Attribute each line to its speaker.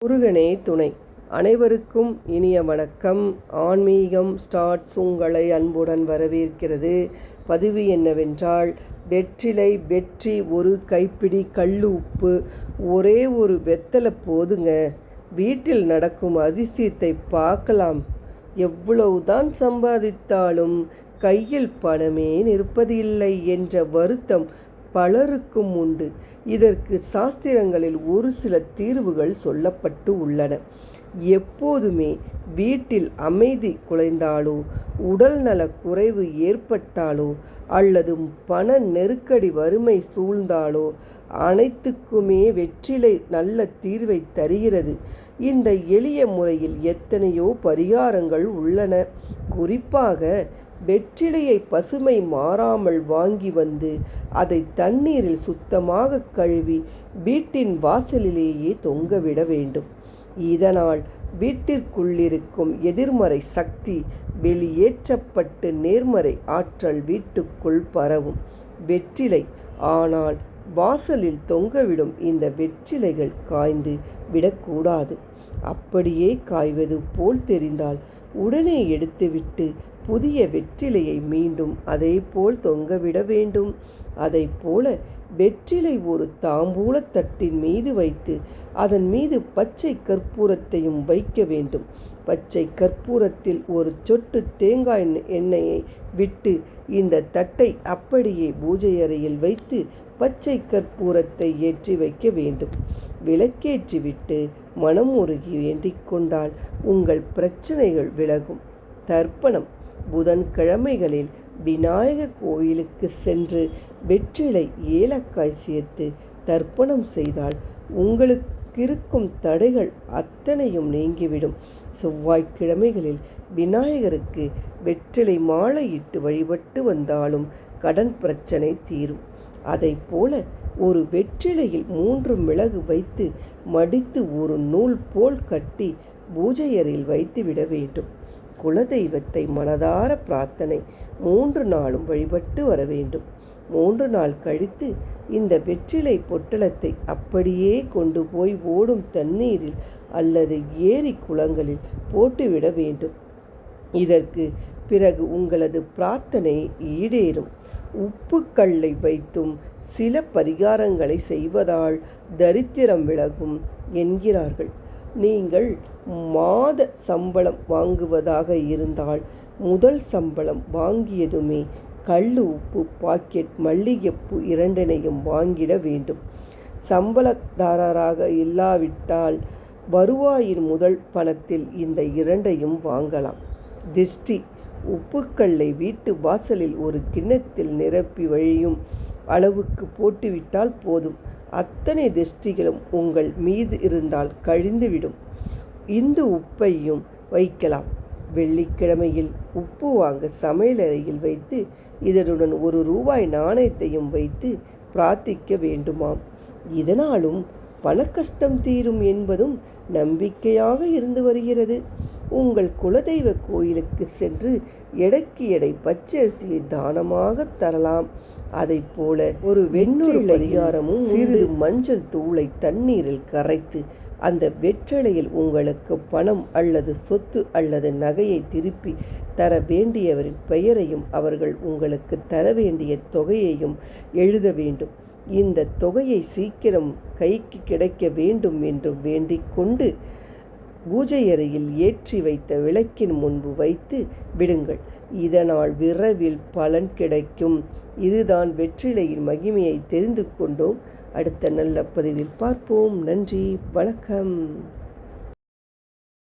Speaker 1: முருகனே துணை. அனைவருக்கும் இனிய வணக்கம். ஆன்மீகம் ஸ்டார்ட்ஸ் உங்களை அன்புடன் வரவேற்கிறது. பதிவு என்னவென்றால் வெற்றிலை வெற்றி ஒரு கைப்பிடி கல் உப்பு ஒரே ஒரு வெத்தலை போதுங்க. வீட்டில் நடக்கும் அதிசயத்தை பார்க்கலாம். எவ்வளவுதான் சம்பாதித்தாலும் கையில் பணமே நிற்பதில்லை என்ற வருத்தம் பலருக்கும் உண்டு. இதற்கு சாஸ்திரங்களில் ஒரு சில தீர்வுகள் சொல்லப்பட்டு உள்ளன. எப்போதுமே வீட்டில் அமைதி குலைந்தாலோ உடல்நல குறைவு ஏற்பட்டாலோ அல்லது பண நெருக்கடி வறுமை சூழ்ந்தாலோ அனைத்துக்குமே வெற்றிலை நல்ல தீர்வை தருகிறது. இந்த எளிய முறையில் எத்தனையோ பரிகாரங்கள் உள்ளன. குறிப்பாக வெற்றிலையை பசுமை மாறாமல் வாங்கி வந்து அதை தண்ணீரில் சுத்தமாக கழுவி வீட்டின் வாசலிலேயே தொங்கவிட வேண்டும். இதனால் வீட்டிற்குள்ளிருக்கும் எதிர்மறை சக்தி வெளியேற்றப்பட்டு நேர்மறை ஆற்றல் வீட்டுக்குள் பரவும். வெற்றிலை. ஆனால் வாசலில் தொங்கவிடும் இந்த வெற்றிலைகள் காய்ந்து விடக்கூடாது. அப்படியே காய்வது போல் தெரிந்தால் உடனே எடுத்துவிட்டு புதிய வெற்றிலையை மீண்டும் அதே போல் தொங்கவிட வேண்டும். அதை போல வெற்றிலை ஒரு தாம்பூலத்தட்டின் மீது வைத்து அதன் மீது பச்சை கற்பூரத்தையும் வைக்க வேண்டும். பச்சை கற்பூரத்தில் ஒரு சொட்டு தேங்காய் எண்ணெயை விட்டு இந்த தட்டை அப்படியே பூஜை அறையில் வைத்து பச்சை கற்பூரத்தை ஏற்றி வைக்க வேண்டும். விளக்கேற்றிவிட்டு மனம் உருகி வேண்டிக் கொண்டால் உங்கள் பிரச்சனைகள் விலகும். தர்ப்பணம். புதன்கிழமைகளில் விநாயக கோயிலுக்கு சென்று வெற்றிலை ஏலக்காய் சேர்த்து தர்ப்பணம் செய்தால் உங்களுக்கிருக்கும் தடைகள் அத்தனையும் நீங்கிவிடும். செவ்வாய்க்கிழமைகளில் விநாயகருக்கு வெற்றிலை மாலையிட்டு வழிபட்டு வந்தாலும் கடன் பிரச்சனை தீரும். அதை போல ஒரு வெற்றிலையில் மூன்று மிளகு வைத்து மடித்து ஒரு நூல் போல் கட்டி பூஜையறையில் வைத்து விட வேண்டும். குலதெய்வத்தை மனதார பிரார்த்தனை மூன்று நாளும் வழிபட்டு வர வேண்டும். மூன்று நாள் கழித்து இந்த வெற்றிலை பொட்டலத்தை அப்படியே கொண்டு போய் ஓடும் தண்ணீரில் அல்லது ஏரி குளங்களில் போட்டுவிட வேண்டும். இதற்கு பிறகு உங்களது பிரார்த்தனை ஈடேறும். உப்புக்கல்லை வைத்தும் சில பரிகாரங்களை செய்வதால் தரித்திரம் விலகும் என்கிறார்கள். நீங்கள் மாத சம்பளம் வாங்குவதாக இருந்தால் முதல் சம்பளம் வாங்கியதுமே கல் உப்பு பாக்கெட் மல்லிகைப்பூ இரண்டினையும் வாங்கிட வேண்டும். சம்பளதாரராக இல்லாவிட்டால் வருவாயின் முதல் பணத்தில் இந்த இரண்டையும் வாங்கலாம். திஷ்டி உப்புக்கல்லை வீட்டு வாசலில் ஒரு கிண்ணத்தில் நிரப்பி வழியும் அளவுக்கு போட்டுவிட்டால் போதும். அத்தனை திருஷ்டிகளும் உங்கள் மீது இருந்தால் கழிந்துவிடும். இந்த உப்பையும் வைக்கலாம். வெள்ளிக்கிழமையில் உப்பு வாங்க சமையலறையில் வைத்து இதனுடன் ஒரு ரூபாய் நாணயத்தையும் வைத்து பிரார்த்திக்க வேண்டுமாம். இதனாலும் பணக்கஷ்டம் தீரும் என்பதும் நம்பிக்கையாக இருந்து வருகிறது. உங்கள் குலதெய்வ கோயிலுக்கு சென்று எடைக்கு எடை பச்சரிசியை தானமாக தரலாம். அதை போல ஒரு வெண்ணூறு பரிகாரமும் சிறிது மஞ்சள் தூளை தண்ணீரில் கரைத்து அந்த வெற்றிலையில் உங்களுக்கு பணம் அல்லது சொத்து அல்லது நகையை திருப்பி தர வேண்டியவரின் பெயரையும் அவர்கள் உங்களுக்கு தர வேண்டிய தொகையையும் எழுத வேண்டும். இந்த தொகையை சீக்கிரம் கைக்கு கிடைக்க வேண்டும் என்று வேண்டிக் கொண்டு பூஜை அறையில் ஏற்றி வைத்த விளக்கின் முன்பு வைத்து விடுங்கள். இதனால் விரைவில் பலன் கிடைக்கும். இதுதான் வெற்றிலையின் மகிமையை தெரிந்து கொண்டோம். அடுத்த நல்ல பதிவில் பார்ப்போம். நன்றி. வணக்கம்.